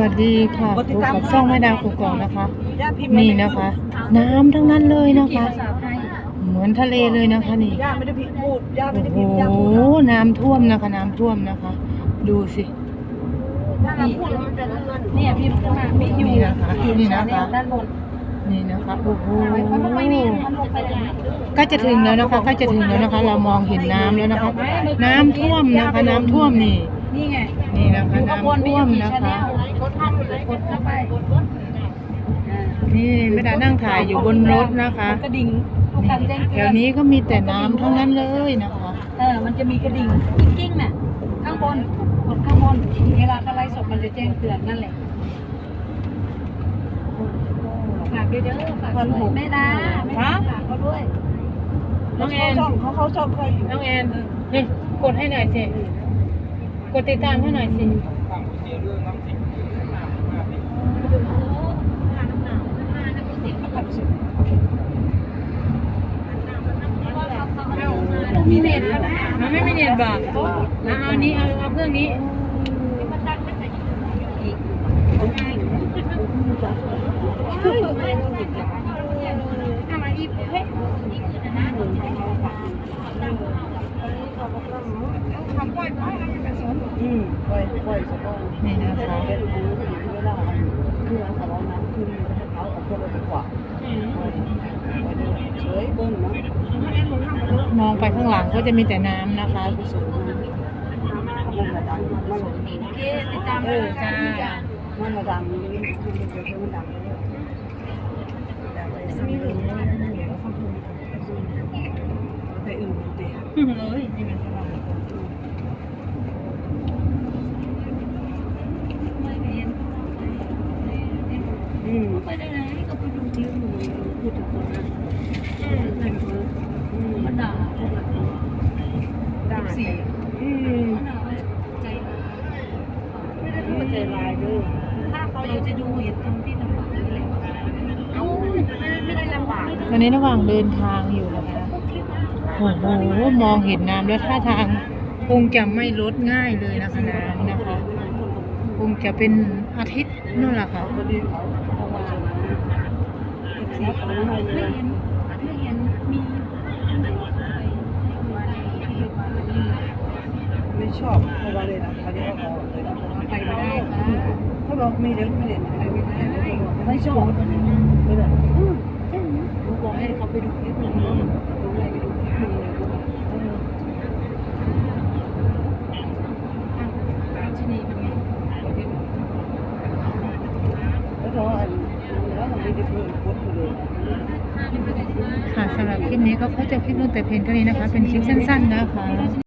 วัสดีค่ะพบกับช่องแม่ดาวกุกองนะคะย่าพิมพ์นี่นะคะ น้ำทั้งนั้นเลยนะคะ เหมือนทะเลเลยนะคะนี่ย่าไม่ได้พิมพ์พูดย่าไม่โอ้ได้โหพิมพ์ย่าพูดน้ำท่วมนะคะ น้ำท่วมนะคะ ดูสิย่าพูดแล้วมันจะเลื่อนเนี่ยพี่ขึ้นมามีอยู่นี่นะคะนี่นะคะด้านบนนี่นะคะโอ้โหมันไม่มีมันลงไปเลยใก็จะถึงแล้วนะคะใก็จะถึงแล้วนะคะ เรามองเห็นน้ำแล้วนะคะ น้ำท่วมนะคะ น้ำท่วมนี่นี่ไงนี่นะคะอยู่ข้างบนน้ำมีท่วมกี่นะชาแนคะ ลกดเข้าไปกดเข้าไปอ่านี่แม่ดานั่งถ่ายอยู่บนรถนะคะกระดิ่งทุกการแจ้งแถเตือวนนี้ก็มีแต่น้ำทั้งนั้นเลยนะคะเออมันจะมีกระดิ่งกิ้งๆน่ะ ข้างบนกดข้างบนเวลาเขาไลฟ์สดมันจะแจ้งเตือนนั่นแหละฝากด้วยเด้อฝากด้วยแม่ดาแม่ดาฝากเขาด้วยน้องแอเขานชอบเขาเขาชอบใครอยู่น้องแอนนี่กดให้หน่อยสิ กดติดตามให้หน่อยสิ มีเน็ตแล้วนะมันไม่มีเน็ตบอกเอาเอานี้เอาเอาเครื่องนี้อืมปล่อยปล่อยสะก้อนนี่นะคะเป็นรู้ถึงเวลาคือสะก้อนน้ำขึ้นเขาเอาคนเราไปกว่า เฉยเบิ้งเนาะมองไปข้างหลังก็จะมีแต่น้ำนะคะมันมาดังมันโอเคติดตามเอเลอยจ้ามันมาดังนี่มันเดี๋ยวมันดังเลยดังไปซ้ำเลยไปอื่นมันเตะเลยนี่มันอืมไปได้ไหนก็ไปดูที่หนูพูดถึงคนนะอืมมัน ด่าด่าสีอืมใจร้ายไม่ได้พูดใจลายด้วยถ้าเขาเรากจะดูเห็นตรงที่ลำบากนี่แหละเอ้ไม่ได้ลำบากตอนนี้ระหว่างเดินทางอยู่นะคะโอ้โหมองเห็นน้ำแล้วท่าทางคงจะไม่ลดง่ายเลยนะคะน้ำนะคะคงจะเป็นอาทิตย์นู่นแหละค่ะไม่เห็นไม่เห็นมี ไม่ชอบเพราะว่าเลยนะเขาจะเอาออกเลยนะไปไม่ได้ค่ะเขาบอกมีเดี๋ยวไม่เด่นใครไม่ได้ไม่ชอบไม่แบบหนูบอกให้เขาไปดูคลิปหนึ่งเนาะดูอะไรไปดูคลิปหนึ่งเลยดูว่าราชนีเป็นไง แล้วเขาอันแล้วมันไม่ได้เพิ่มพุทธเลย ค่ะ สำหรับคลิปนี้ก็ขอจบคลิปลงแต่เพียงเท่านี้นะคะ เป็นคลิปสั้นๆนะคะ